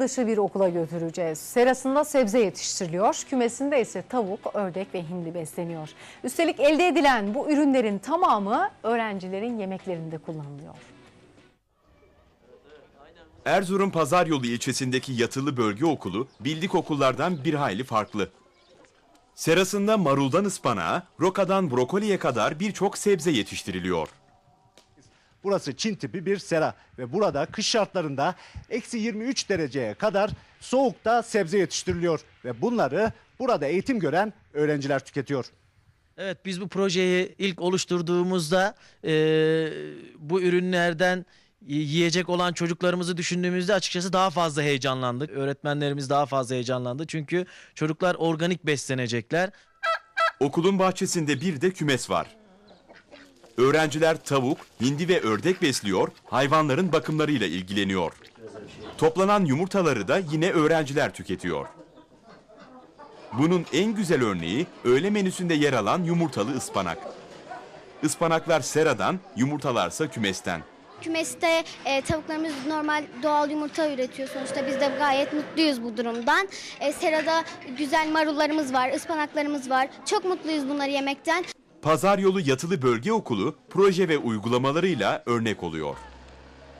dışı bir okula götüreceğiz. Serasında sebze yetiştiriliyor, kümesinde ise tavuk, ördek ve hindi besleniyor. Üstelik elde edilen bu ürünlerin tamamı öğrencilerin yemeklerinde kullanılıyor. Erzurum Pazaryolu ilçesindeki yatılı bölge okulu bildik okullardan bir hayli farklı. Serasında maruldan ıspanağa, rokadan brokoliye kadar birçok sebze yetiştiriliyor. Burası Çin tipi bir sera ve burada kış şartlarında eksi 23 dereceye kadar soğukta sebze yetiştiriliyor ve bunları burada eğitim gören öğrenciler tüketiyor. Evet biz bu projeyi ilk oluşturduğumuzda e, bu ürünlerden yiyecek olan çocuklarımızı düşündüğümüzde açıkçası daha fazla heyecanlandık. Öğretmenlerimiz daha fazla heyecanlandı. Çünkü çocuklar organik beslenecekler. Okulun bahçesinde bir de kümes var. Öğrenciler tavuk, hindi ve ördek besliyor, hayvanların bakımlarıyla ilgileniyor. Toplanan yumurtaları da yine öğrenciler tüketiyor. Bunun en güzel örneği öğle menüsünde yer alan yumurtalı ıspanak. Ispanaklar seradan, yumurtalarsa kümesten. Kümeste e, tavuklarımız normal doğal yumurta üretiyor sonuçta biz de gayet mutluyuz bu durumdan. E, serada güzel marullarımız var, ıspanaklarımız var. Çok mutluyuz bunları yemekten. Pazar yolu yatılı bölge okulu proje ve uygulamalarıyla örnek oluyor.